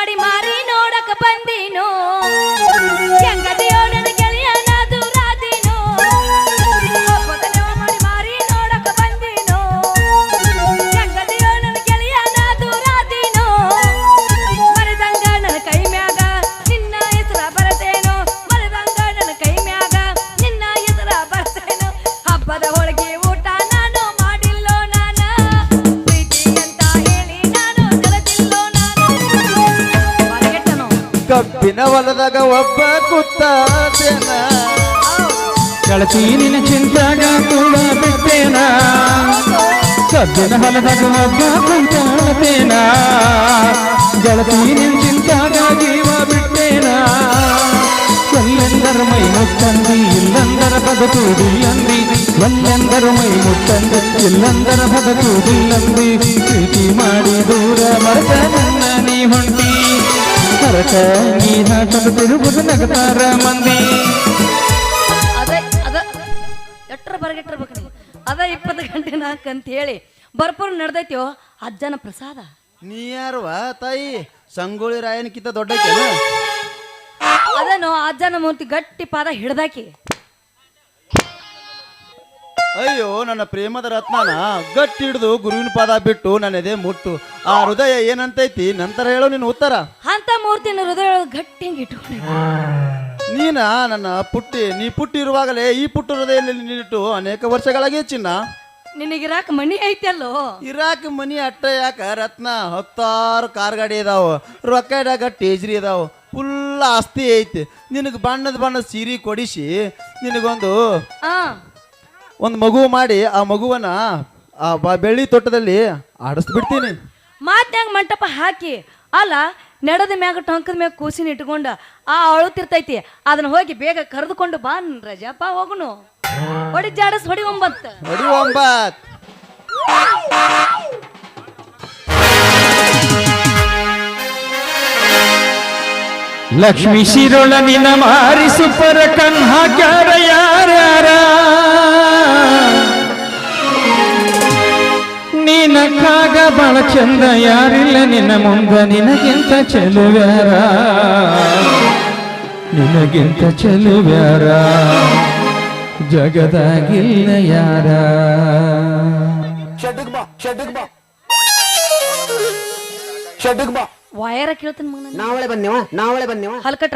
ಮಾಡಿ ಮಾರಿ ಕಬ್ಬಿನ ಹೊಲದಾಗ ಒಬ್ಬ ಕೂತಾತೇನ ಗೆಳತಿ ನಿನ್ನ ಚಿಂತಾಗ ಕೂಡ ಬಿಟ್ಟೇನ? ಕಬ್ಬಿನ ಹೊಲದಾಗ ಒಬ್ಬ ಕುಂತೇನ ಗೆಳತಿ ನಿನ್ನ ಚಿಂತಾಗ ಜೀವ ಬಿಟ್ಟೇನ? ಎಲ್ಲೆಂದರ ಮೈ ಮುತ್ತಂದಿ ಇಲ್ಲಂದರ ಬದುಕುವುದಿಲ್ಲಂದಿ ಎಲ್ಲೆಂದರ ಮೈ ಮುಟ್ಟಂದಿ, ಇಲ್ಲಂದರ ಬದುಕುವುದಿಲ್ಲಂದಿ ಪ್ರೀತಿ ಮಾಡಿ ದೂರ ಮರೆತ ನನ್ನ ನೀ ಹೊಂಟಿ. ಮರೆತ ನೀ ಹಾಕಲು ತಿರುಗುದು ನಗತಾರ ಮಂದಿ. ಅದ ಅದ ಎಟ್ರ ಬರಗೆಟ್ಟಿರ್ಬೇಕು ನೀವು? ಅದ ಇಪ್ಪತ್ತು ಗಂಟೆ ನಾಲ್ಕು ಅಂತ ಹೇಳಿ ಬರ್ಪೂರ್ ನಡೆದೈತ್ಯೋ ಅಜ್ಜನ ಪ್ರಸಾದ. ನೀ ಯಾರುವ ತಾಯಿ ಸಂಗೊಳ್ಳಿ ರಾಯನಕ್ಕಿಂತ ದೊಡ್ಡ ಅದನ್ನು ಅಜ್ಜನ ಮೂರ್ತಿ ಗಟ್ಟಿ ಪಾದ ಹಿಡ್ದಾಕಿ. ಅಯ್ಯೋ ನನ್ನ ಪ್ರೇಮದ ರತ್ನನ ಗಟ್ಟಿ ಹಿಡಿದು ಗುರುವಿನ ಪಾದ ಬಿಟ್ಟು ನನ್ನ ಎದೆ ಮುಟ್ಟು. ಆ ಹೃದಯ ಏನಂತೈತಿ? ನಂತರ ಹೇಳು ನಿನ್ನ ಉತ್ತರ. ಅಂತ ಮೂರ್ತಿನ ಹೃದಯ ಗಟ್ಟಿ ಇಟ್ಕೊಂಡು ನೀನ ನನ್ನ ಪುಟ್ಟಿ ನೀ ಪುಟ್ಟಿ ಇರುವಾಗಲೇ ಈ ಪುಟ್ಟು ಹೃದಯದಲ್ಲಿ ನಿನ್ನಿಟ್ಟು ಅನೇಕ ವರ್ಷಗಳಾಗಿ ಚಿನ್ನ. ನಿನಗಿರಾಕ ಮನಿ ಐತಲ್ಲೋ? ಇರಾಕ್ ಮನಿ ಅಟ್ಟ ಯಾಕ? ರತ್ನ ಹತ್ತಾರು ಕಾರ್ ಗಾಡಿ ಇದಾವ. ರೊಕ್ಕ ಇಡಾಕ ಟೇಜ್ರಿ ಇದಾವ. ಫುಲ್ ಆಸ್ತಿ ಐತಿ. ನಿನಗೆ ಬಣ್ಣದ ಬಣ್ಣದ ಸೀರೆ ಕೊಡಿಸಿ ನಿನಗೊಂದು ಆ. ಒಂದು ಮಗು ಮಾಡಿ ಆ ಮಗುವನ್ನ ಆ ಬ- ಬೆಳ್ಳಿ ತೋಟದಲ್ಲಿ ಆಡಿಸ್ಬಿಡ್ತೀನಿ. ಮಾತ್ನ್ಯಾಗ ಮಂಟಪ ಹಾಕಿ ಅಲ್ಲ ನೆಡದ ಮ್ಯಾಗ ಟೊಂಕದ ಮ್ಯಾಗ ಕೂಸಿನ ಇಟ್ಕೊಂಡ ಆ ಅಳುತ್ತಿರ್ತೈತಿ. ಅದನ್ನ ಹೋಗಿ ಬೇಗ ಕರೆದುಕೊಂಡು ಬಾ ರಜಪ್ಪ ಹೋಗುನು. ಹೊಡಿ ಜಾಡಸ್ ಹೊಡಿ ಒಂಬತ್ತು ಹೊಡಿ ಒಂಬತ್. ಲಕ್ಷ್ಮಿ ಶಿರೋಳ ನಿನ ಮಾರಿ ಸುಪರ ಕಣ್ ಹಾಕ್ಯಾರ ಯಾರ್ಯಾರ? ನೀನ ಕಾಗ ಬಹಳ ಚಂದ ಯಾರಿಲ್ಲ ನಿನ್ನ ಮುಂದ ನಿನಗಿಂತ ಚೆಲುವ್ಯಾರ ನಿನಗಿಂತ ಚೆಲುವ್ಯಾರ ಜಗದಾಗಿಲ್ಲ ಯಾರ ಶೆಡ್ಡಿಗೆ ಬಾ ಶೆಡ್ಡಿಗೆ ಬಾ ಶೆಡ್ಡಿಗೆ ಬಾ ವಯರ ಕೇಳ್ತಾನೆ ಮಗನ ನಾವಳೆ ಬಂದೇವ ನಾವಳೆ ಬಂದೇವ ಹಲ್ಕಟ್ಟ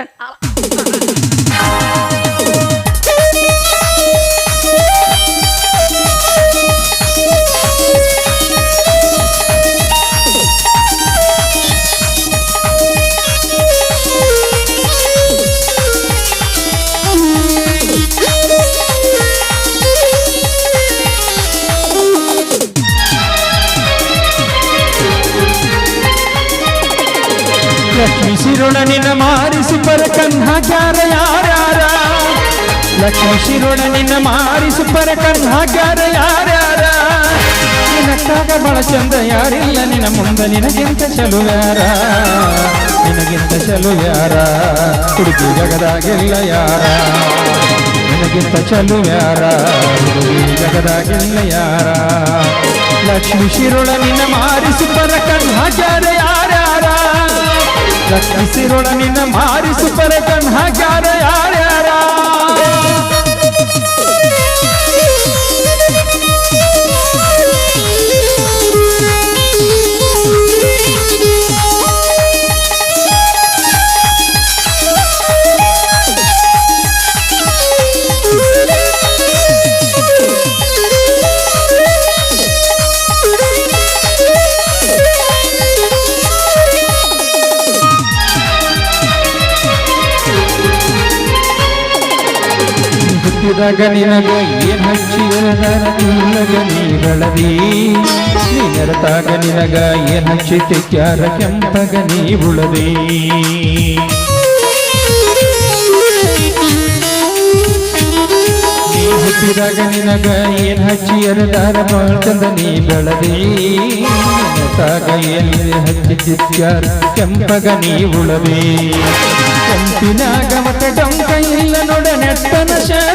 ಶಿರೋಣ ನಿನ್ನ ಮಾರಿ ಪರ ಕಣ್ ಹಾಕ್ಯಾರ ಯಾರ್ಯಾರ? ನಿನಕ್ಕಾಗ ಬಹಳ ಚಂದ ಯಾರಿಲ್ಲ, ನಿನ್ನ ಮುಂದೆ ನಿನಗಿಂತ ಚಲುವ್ಯಾರ ನಿನಗಿಂತ ಚಲುವ್ಯಾರ ಹುಡುಗಿ ಜಗದಾಗಿಲ್ಲ ಯಾರ? ನಿನಗಿಂತ ಯಾರ? ಹುಡುಗಿ ಜಗದಾಗಿಲ್ಲ ಯಾರ? ಲಕ್ಷ್ಮಿ ಶಿರೋಳ, ನಿನ್ನ ಮಾರಿ ಪರ ಕಣ್ ಹಾಕ್ಯಾರ ಯಾರ್ಯಾರ? ಶಿರೋಣ ನಿನ್ನ ಮಾರಿಸು ಪರ ಕಣ್ ಹಾಕ್ಯಾರ ಯಾರ್ಯಾರ? ಹುಟ್ಟಿದಾಗ ನಿನಗ ಏನ್ ಹಚ್ಚಿ ನಿಲ್ಲಗ ನೀಗಳದಿ ನೀನೆರತಾಗ ನಿನಗ ಏನ್ ಹಚ್ಚಿ ಕ್ಯಾರ ಕೆಂಪಗ ನೀ ಉಳದಿ. ಹುಟ್ಟಿದಾಗ ನಿನಗ ಏನ್ ಹಚ್ಚಿ ಎರದಾರ? ಬಾಳ್ಕಂದ ನೀ ಬೆಳದಿ. ತಾಗ ಏನ್ ಹಚ್ಚಿ ಕೆಂಪಗ ನೀ ಉಳದಿ. ಕೆಂಪಿನಾಗ ಮತ ಡೊಂಕ ಇಲ್ಲ ನೋಡ, ನೆಟ್ಟನ ಶರೀರ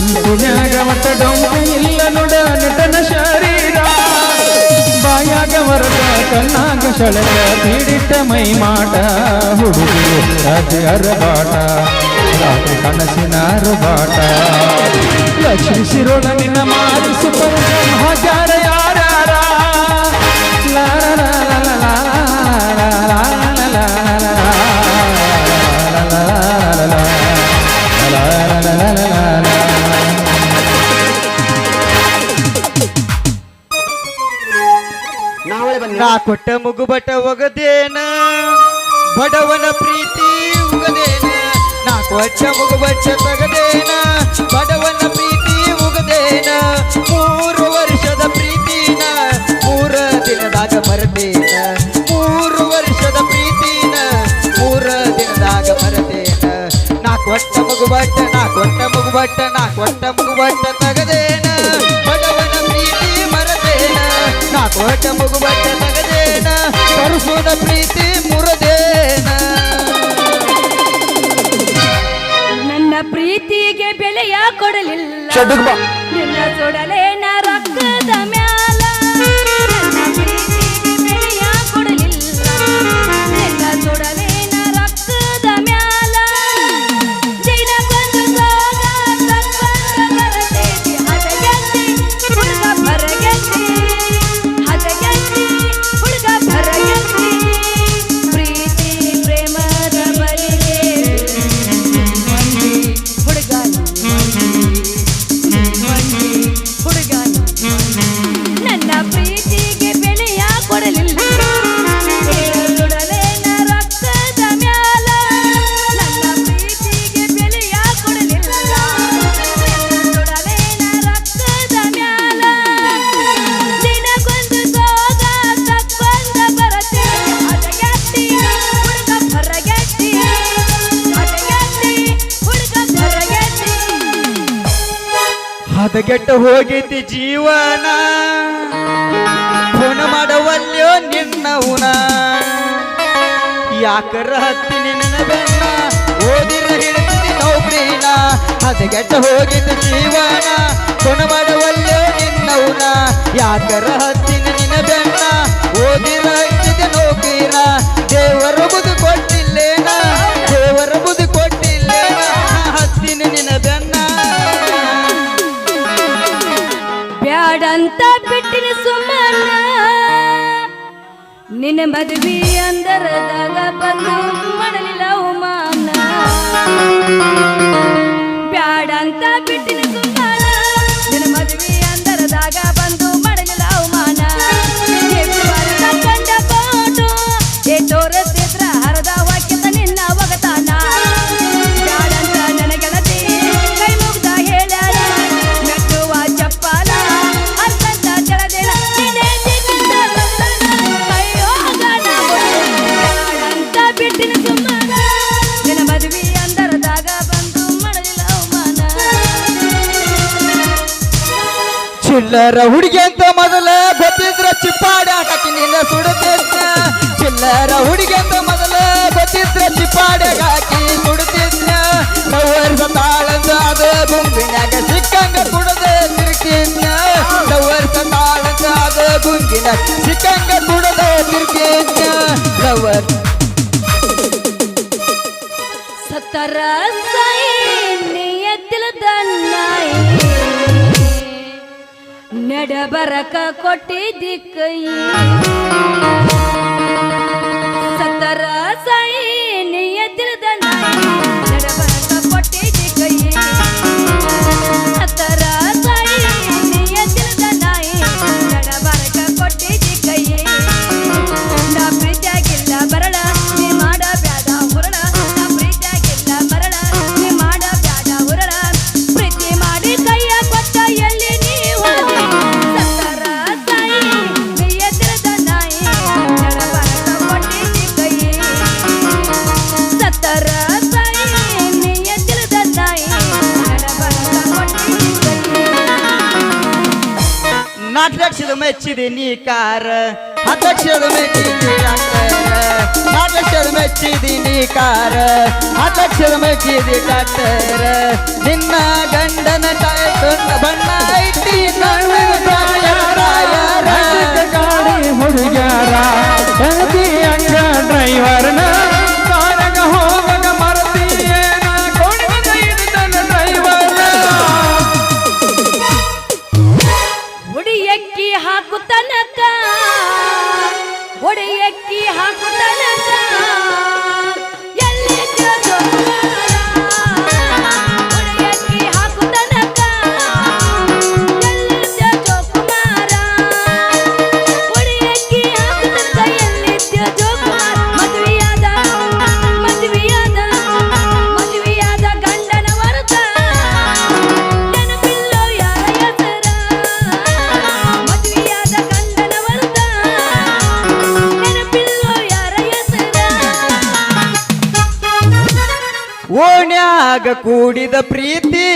ಗಂಟನ್ಯಾಗ ಮತ ಡೊಂಬ ಇಲ್ಲ ನೋಡ ನಟನ ಶರೀರ. ಬಾಯಾಗ ವರದ ಕಣ್ಣಾಗ ಸೆಳೆದ ಬೀಡಿಟ್ಟ ಮೈ ಮಾಟ. ಹುಡುಗರು ರಾಜ್ಯರ ಬಾಟ ರಾತ್ರಿ ಕನಸಿನ ಲಕ್ಷ್ಮಿ ಲಕ್ಷಿಸಿರೋಳ ನಿನ್ನ ಮಾಡಿಸಿ ಮುಗುಬಟ ಒಗದೇನ? ಬಡವನ ಪ್ರೀತಿ ಉಗದೇನ? ನಾಲ್ಕು ಅಚ್ಚ ಮುಗುಬಚ್ಚ ತಗದೇನ? ಬಡವನ ಪ್ರೀತಿ ಉಗದೇನ? ಮೂರು ವರ್ಷದ ಪ್ರೀತಿನ, ಮೂರ ದಿನದಾಗ ಮರದೇನ ಮೂರು ವರ್ಷದ ಪ್ರೀತಿನ, ಮೂರ ದಿನದಾಗ ಮರದೇನ ನಾಲ್ಕು ಅಚ್ಚ ಮುಗುಬಟ್ಟ ನಾಲ್ಕು ಕೊಟ್ಟ ಮುಗುಬಟ್ಟ ನಾಲ್ಕು ಕೊಟ್ಟ ಮುಗುಬಟ್ಟ ತಗದೇನ? ಕೋಟ ಮಗು ಬಟ್ಟ ನಗದೇನ ಪ್ರೀತಿ ಮುರದೇನ. ನನ್ನ ಪ್ರೀತಿಗೆ ಬೆಲೆಯ ಕೊಡಲಿಲ್ಲ. ಹದಗೆಟ್ಟು ಹೋಗೈತಿ ಜೀವನ. ಫೋನ್ ಮಾಡವಲ್ಯೋ ನಿನ್ನವುನ ಯಾಕರ ಹತ್ತಿ ನಿನ್ನ ಬೆನ್ನ? ಓದಿರ ಹಿಡಿತೀನಿ ನೌಕರಿನ. ಹದಗೆಟ್ಟು ಹೋಗಿದ್ದ ಜೀವನ. ಫೋನ್ ಮಾಡವಲ್ಯೋ ನಿನ್ನವುನ ಯಾಕರ ಹತ್ತಿ ನಿನ್ನ ಬೆನ್ನ? ನಿನ್ನ ಮದುವೆ ಅಂದರದಾಗ ಬಂದು ಮಾಡಲಿಲ್ಲ ಉಮಾನ. ಬ್ಯಾಡ ಅಂತ ಬಿಟ್ಟಿನ ಸುಮ್ಮನ ನಿನ್ನ ಮದುವೆ ಅಂದರದಾಗ ಬಂದು ಚಿಲ್ಲರ ಹುಡುಗಿ ಅಂತ ಮೊದಲ ಗೊತ್ತಿದ್ರ ಚಿಪ್ಪಾಡಿ ಹಾಕಿ ನಿನ್ನ ಸುಡುತ್ತಿದ್ನ ಚಿಲ್ಲರ ಹುಡುಗಿ ಅಂತ ಮೊದಲ ಗೊತ್ತಿದ್ರ ಚಿಪ್ಪಾಡಿ ಹಾಕಿ ಸುಡುತ್ತಿದ್ದ ನವರ್ಸ ತಾಳಂದ ಅದ ಗುಂಗಿನಾಗ ಸಿಕ್ಕಂಗ ಕುಡದೆ ತಿರುಗಿದ್ನ ನವರ್ಸ ತಾಳದ ಅದ ಗುಂಗಿನ ಸಿಕ್ಕಂಗ ನಡಬರಕ ಕೊಟ್ಟಿದ್ದಿ ಕೈ. ಮೆಚ್ಚಿದಿನಿ ಕಾರ ಅಧ್ಯಕ್ಷರು ಮೆಚ್ಚಿದಿನ ಅಧ್ಯಕ್ಷರು ಮೆಚ್ಚಿದಿನಿ ಕಾರ ಅಧ್ಯಕ್ಷರು ಮೆಚ್ಚಿದಿ ಡಾಕ್ಟರ್ ನಿನ್ನ ಗಂಡನ ತಾಯ್ತುಂಡ ಬಣ್ಣ ಐತಿ ಗಾಡಿ ಹುಡುಗರ ಅಂಗ ಡ್ರೈವರ್ನ ಕೂಡಿದ ಪ್ರೀತಿ.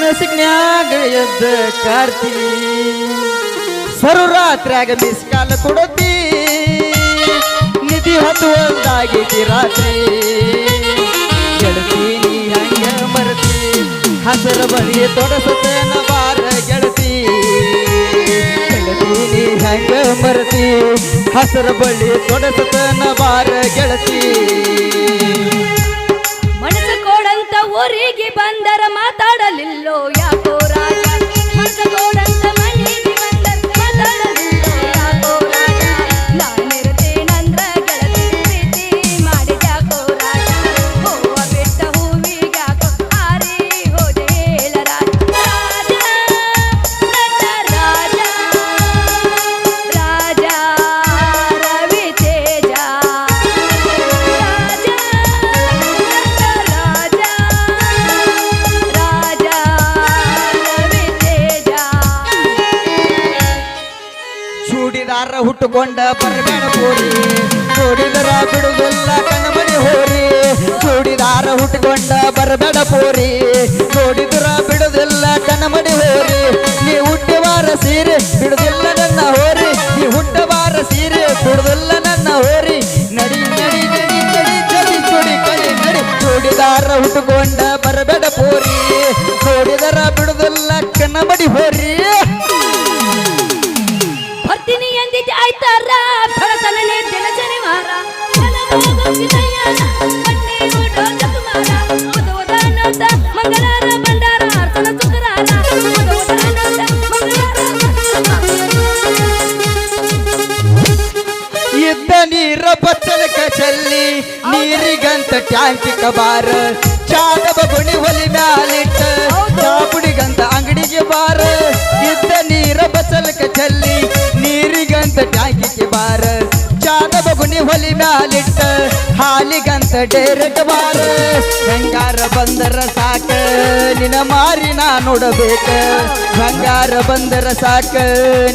ನಸಿಕ್ನ್ಯಾಗ ಎದ್ದ ಕಾರ್ತಿ. ಸರುರಾತ್ರ್ಯಾಗ ಮಿಸ್ ಕಾಲ ಕೊಡತಿ. ನಿಧಿ ಹತ್ತು ಒಂದಾಗೈತಿ ರಾತ್ರಿ. ಗೆಳತಿ, ನೀ ಹಂಗ ಮರತಿ. ಹಸರ ಬಳಿ ತೊಡಸತೇನ ಬಾರ ಗೆಳತಿ. ಗೆಳತಿ, ನೀ ಹಂಗ ಮರತಿ. ಹಸರ ಬಳಿ ತೊಡಸತನ ಬಾರ ಗೆಳತಿ. ಊರಿಗೆ ಬಂದರ. ಬರಬೇಡ ಪೋರಿ. ಕೂಡಿದರ ಕಣಮಣಿ ಹೋರಿ. ಕೂಡಿದಾರ ಹುಟ್ಟುಕೊಂಡ ಬರಬೇಡ ಪೋರಿ. ನೋಡಿದರ ಬಿಡುದಿಲ್ಲ ಕಣಮಣಿ ಹೋರಿ. ನೀ ಹುಟ್ಟುವಾರ ಸೀರೆ ಬಿಡುದಿಲ್ಲ ನನ್ನ ಹೋರಿ. ನೀ ಹುಟ್ಟವಾರ ಸೀರೆ ಬಿಡುದಿಲ್ಲ ನನ್ನ ಹೋರಿ. ನಡಿ ನಡಿ ನಡಿ ನಡಿ ಚಡಿ, ಚುಡಿ ಕಡಿ ನಡಿ. ಚೂಡಿದಾರ ಹುಟ್ಟುಕೊಂಡ ನೀರಿಗಂತ ಟ್ಯಾಂಕಿ ಕಬಾರ ಚಾದ ಗುಣಿ ಹೊಲಿ ಮ್ಯಾಲಿಟ್ಟ. ಚಾಪುಡಿಗಂತ ಅಂಗಡಿಗೆ ಬಾರ. ಇದ್ದ ನೀರ ಬಸಲಕ ಚಲ್ಲಿ ನೀರಿಗಂತ ಟ್ಯಾಂಕಿಗೆ ಬಾರ. ಚಾದ ಗುಣಿ ಹೊಲಿ ಮ್ಯಾಲಿಟ್ಟ ಹಾಲಿಗಂತ ಡೇರೆಟ್ ಬಾರ. ಬಂಗಾರ ಬಂದರ ಸಾಕ ನಿನ ಮಾರಿ ನಾ ನೋಡಬೇಕ. ಬಂಗಾರ ಬಂದರ ಸಾಕ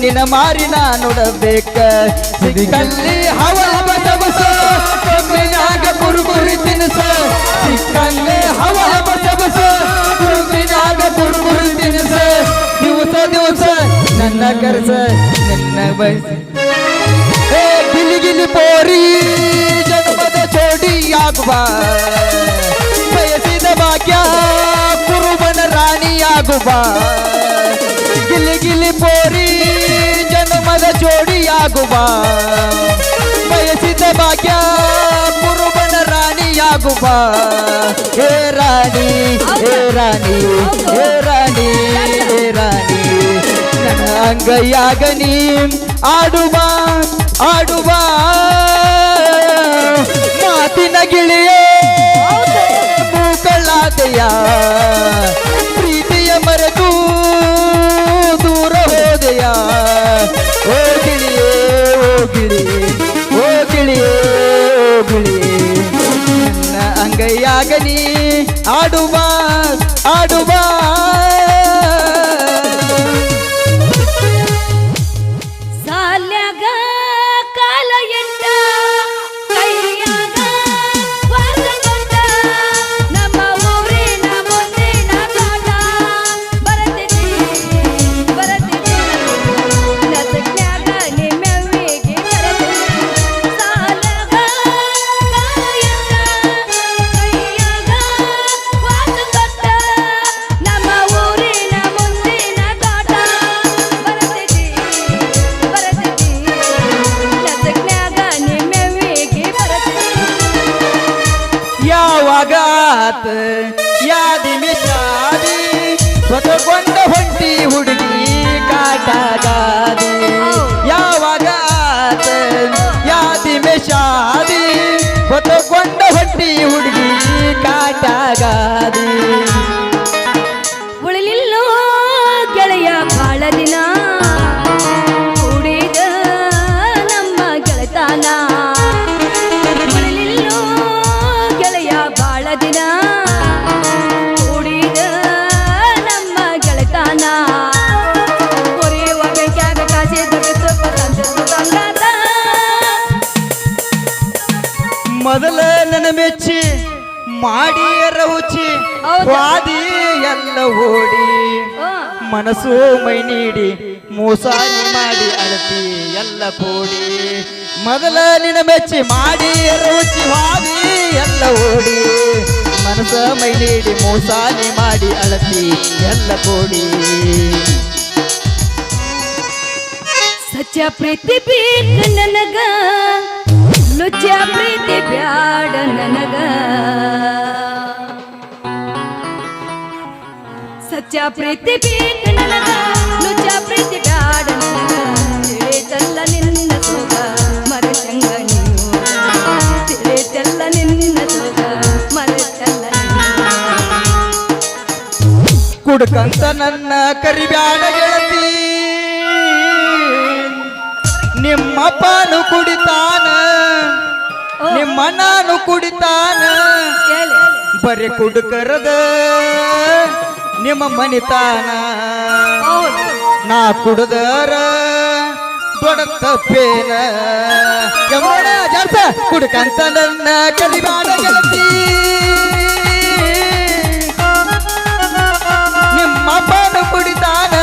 ನಿನ ಮಾರಿ ನಾ ನೋಡಬೇಕ. ಸಿಗಲ್ಲಿ ಹವಳ करायचं नाही बस हे गिली गिली पोरी जन्मद छोटी आगबा पैसी दबाक्या कुरुबन राणी आगोबा गिली गिली पोरी जन्मद छोडी आगोबा पैसी दबाक्या कुरुबन हे राणी हे राणी हे ಅಂಗೈಯಾಗ ನೀ ಆಡುವ ಆಡುವ. ಮಾತಿನ ಗಿಳಿಯೇ ಮೂಕಳ್ಳಾದೆಯ ಪ್ರೀತಿಯ ಮರೆತು ದೂರ ಹೋದೆಯ. ಓ ಗಿಳಿಯೇ ಓ ಗಿಳಿಯೇ ಓ ಗಿಳಿಯೇ ಓ ಗಿಳಿಯೇ ನನ್ನ ಅಂಗೈಯಾಗ ನೀ ಆಡುವ ಆಡುವ. ಆತ ಯಾದಿ ಮಿಶಾದಿ ಹೊತ್ತುಕೊಂಡ ಹೊಂಟಿ ಹುಡುಗಿ ಕಾಟಗಾದಿ ಓಡಿ ಮನಸ್ಸು ಮೈ ನೀಡಿ ಮೋಸ ಮಾಡಿ ಅಳತಿ ಎಲ್ಲ ಕೂಡಿ. ಮೊದಲ ನಿನ್ನ ಮೆಚ್ಚಿ ಮಾಡಿ ರುಚಿ ಹಾಡಿ ಎಲ್ಲ ಓಡಿ. ಮನಸ್ಸ ಮೈ ನೀಡಿ ಮೋಸಾನಿ ಮಾಡಿ ಅಳತಿ ಎಲ್ಲ ಕೂಡಿ. ಸಚ್ಚ ಪ್ರೀತಿ ಬೇಕು ನನಗ ಪ್ರೀತಿ ಬ್ಯಾಡ ನನಗ. ಸಚ್ಚ ಪ್ರೀತಿ ಬೇಕು ನನಗ ಪ್ರೀತಿ ಬ್ಯಾಡ ತಿಳಿತಲ್ಲ ನಿನ್ನ ಸುಖ ಮರೆತಂಗ ನೀವು ತಿಳಿತಲ್ಲ ನಿನ್ನ ಸೋಗ ಮರೆತಲ್ಲ ಕುಡ್ಕಂತ ನನ್ನ ಕರಿಬ್ಯಾಡ ಗೆಳತಿ. ನಿಮ್ಮಪ್ಪನು ಕುಡಿತಾನ ನಿಮ್ಮ ನಾನು ಕುಡಿತಾನ. ಬರೀ ಕುಡುಕರದ ನಿಮ್ಮ ಮನಿತಾನ. ನಾ ಕುಡದರ ದೊಡ್ಡ ತಪ್ಪೇನ. ಯಮೋಣ ಜಾರ್ಸ, ಕುಡ್ಕಂತ ನನ್ನ ಕರಿಬ್ಯಾಡ ಗೆಳತಿ. ನಿಮ್ಮ ಅಪ್ಪನು ಕುಡಿತಾನ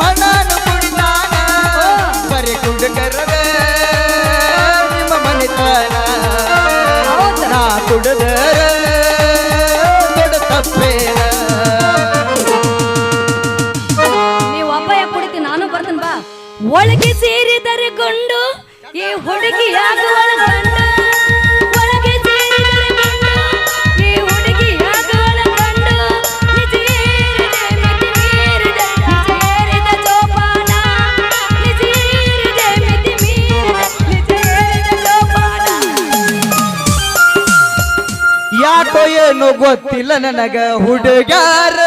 ಮನಾನು ಕುಡಿತಾನ. ಬರೀ ಕುಡುಕರದ ನಿಮ್ಮ ಮನಿತಾನ. ನಾ ಕುಡದರ ಒಳಗೆ ಸೇರಿದರೆ ಕೊಂಡು ಈ ಹುಡುಗಿ ಒಳಗೆ ಈ ಹುಡುಗಿ ಆಗುವಳ ಗಂಡು ನಿಜ ಏರಿದೆ ಯಾಕೋ ಏನು ಗೊತ್ತಿಲ್ಲ ನನಗ ಹುಡುಗಾರ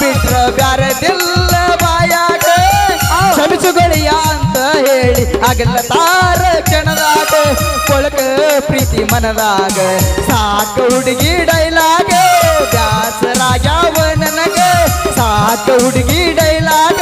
ಬಿಟ್ರ ಬ್ಯಾರದಿಲ್ಲ ಬಾಯಾಗ. ಕ್ಷಮಿಸುಗಳಿಯ ಅಂತ ಹೇಳಿ ಆಗಲ್ಲ ತಾರ ಕ್ಷಣದಾಗ ಕೊಳಕ ಪ್ರೀತಿ ಮನದಾಗ. ಸಾಕು ಹುಡುಗಿ ಡೈಲಾಗ, ಬ್ಯಾಸರಾಗ್ಯಾವ ನನಗ. ಸಾಕು ಹುಡುಗಿ ಡೈಲಾಗ.